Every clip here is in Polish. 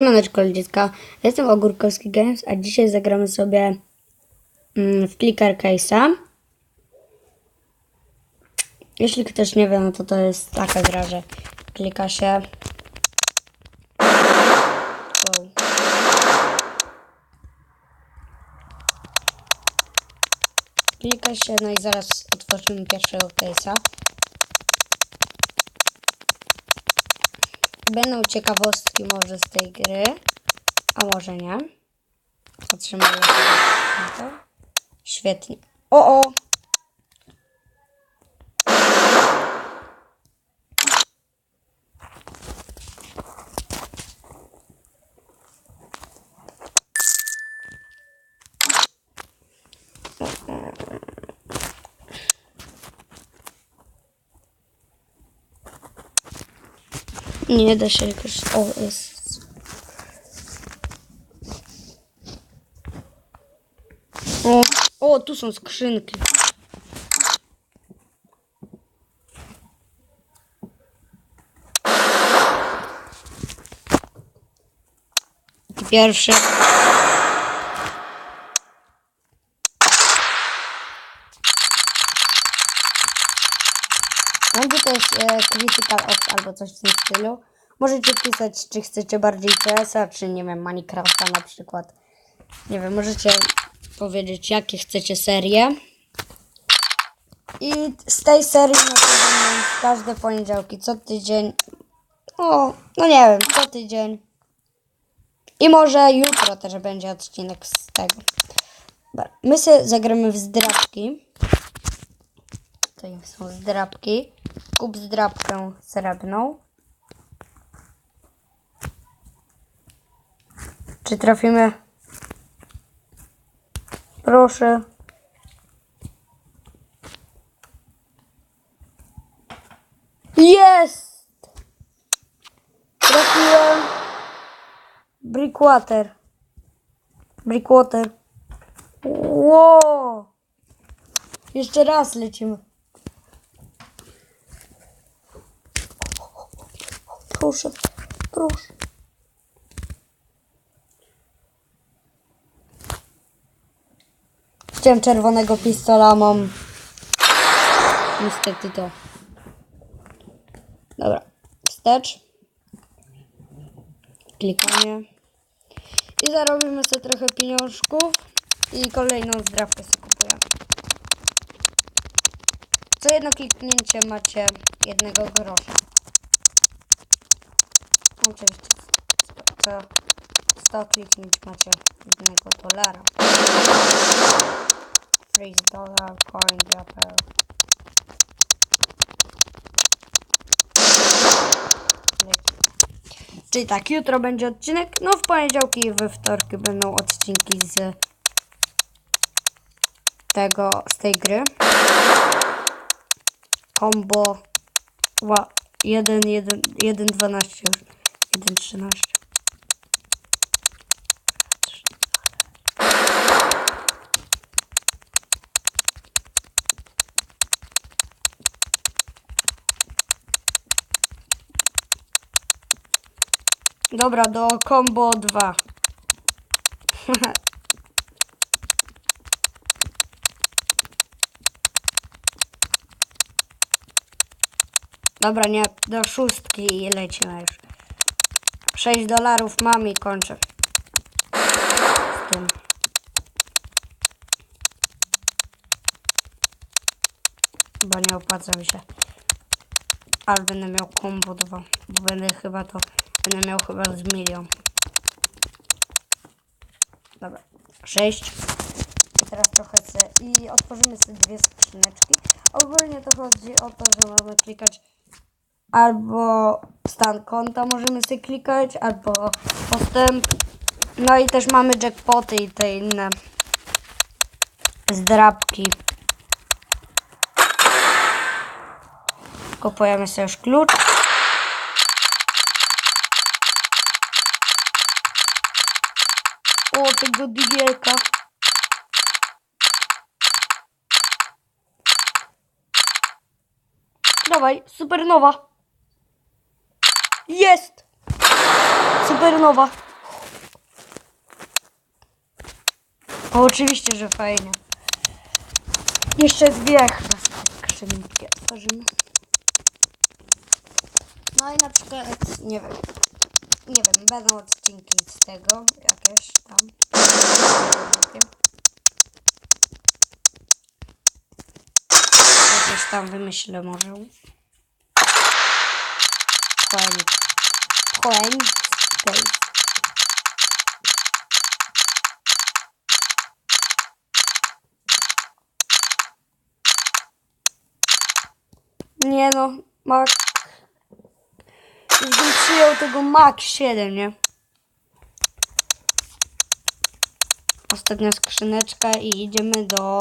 Maneczko dziecka, jestem Ogórkowski Games, a dzisiaj zagramy sobie mm, w Clicker Case'a. Jeśli ktoś nie wie, no to to jest taka gra, że klika się. Wow. Klika się, no i zaraz otworzymy pierwszego case'a. Będą ciekawostki może z tej gry, a może nie. Patrzymy to. Świetnie. O, o! Nie da się jakoś... O, jest... O, o, tu są skrzynki. Będzie też e, Critical Ops albo coś w tym stylu. Możecie pisać, czy chcecie bardziej CS-a, czy nie wiem, Minecrafta na przykład. Nie wiem, możecie powiedzieć, jakie chcecie serie. I z tej serii no to będą każde poniedziałki, co tydzień. O, no nie wiem, co tydzień. I może jutro też będzie odcinek z tego. My sobie zagramy w zdrabki. Tutaj są zdrabki. Kup zdrabkę srebrną. Czy trafimy? Proszę. Jest! Trafiłem. Brickwater. Brickwater. Wow! Jeszcze raz lecimy. Proszę, proszę. Chciałem czerwonego pistola, mam niestety to. Dobra, wstecz. Klikanie. I zarobimy sobie trochę pieniążków i kolejną zdrawkę sobie kupujemy. Co jedno kliknięcie macie jednego grosza. Oczywiście co 100 kliknięć macie jednego dolara. Freeze dollar, coin dropper. Czyli tak, jutro będzie odcinek, no w poniedziałki i we wtorki będą odcinki z tego, z tej gry. Combo 1, 1, 1, 12 już. 1, 13. Dobra, do combo 2. Dobra, nie, do szóstki i lecimy już. 6 dolarów mam i kończę. Z tym. Bo nie opłaca mi się. Ale będę miał combo 2. Bo będę chyba to... Będę miał chyba z milion. Dobra. 6. I teraz trochę se... I otworzymy sobie dwie skrzyneczki. Ogólnie to chodzi o to, że mamy klikać albo stan konta możemy sobie klikać, albo postęp. No i też mamy jackpoty i te inne zdrabki. Kupujemy sobie już klucz. O, tego digielka. Dawaj, supernowa. nowa. O, oczywiście, że fajnie. Jeszcze dwie chyba skrzynki otworzymy. No i na przykład, nie wiem, nie wiem, będą odcinki z tego, jakieś tam. Jakieś tam wymyślę może. Coin. Coin. Space. Nie no, Mac. Już bym przyjął tego Mac 7, nie? Ostatnia skrzyneczka i idziemy do...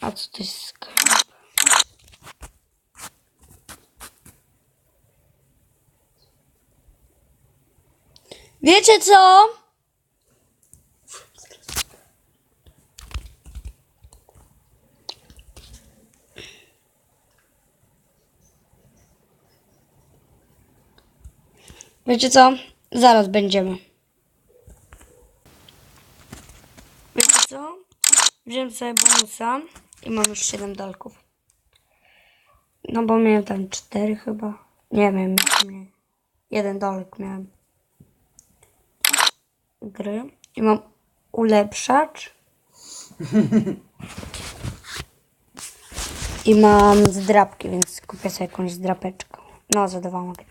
A co to jest sklep? Wiecie co? Wiecie co? Zaraz będziemy. Wiecie co? Wziąłem sobie bonusa i mam już 7 dolków. No bo miałem tam 4 chyba. Nie wiem, nie. Jeden dolek miałem. Gry. I mam ulepszacz. I mam zdrapki, więc kupię sobie jakąś zdrapeczkę. No, za dwa mogę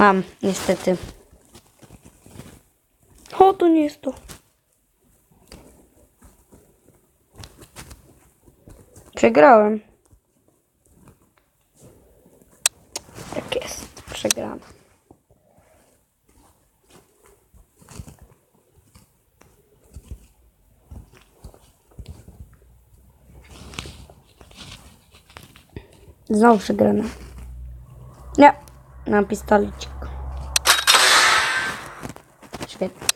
Mam, niestety. O, to nie jest to. Przegrałem. Tak jest, przegrałem. Znowu przegrana. Nie, mam pistolecik. Świetnie.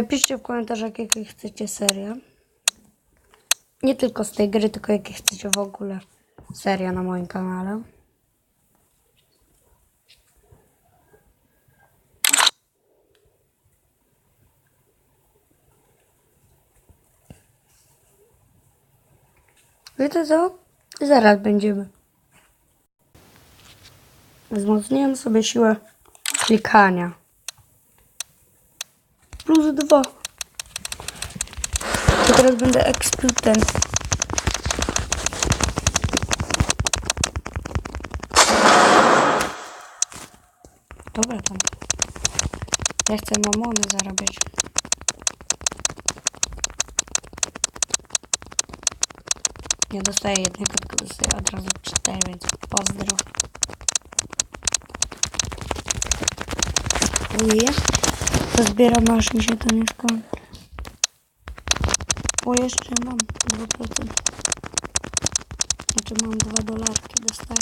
Piszcie w komentarzach, jakie chcecie serie. Nie tylko z tej gry, tylko jakie chcecie w ogóle seria na moim kanale. Wiecie co? Zaraz będziemy. Wzmocniłem sobie siłę klikania. Plus dwa. To teraz będę ekspertem. Dobra tam. Ja chcę mamony zarabiać. Nie dostaję jednego, tylko dostaję od razu cztery, więc pozdro. Ujej. Zbieram, aż mi się to nie skończy. O, jeszcze mam 2%. Znaczy mam 2 dolarki, dostaję.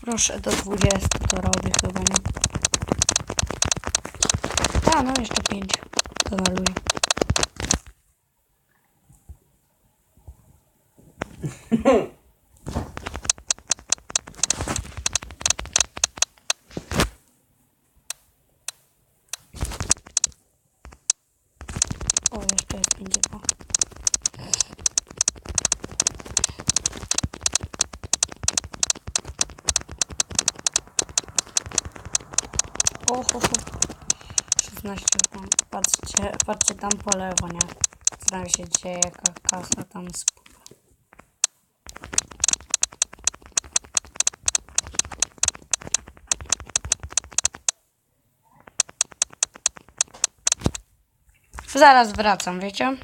Proszę, do 20 to robię chyba, nie? A, no jeszcze 5. To maluję. O, jeszcze jest 50. Ho. 16 mam. Patrzcie, patrzcie tam po lewo, nie? Co tam się dzieje, jaka kasa tam spływa. Zaraz wracam, wiecie?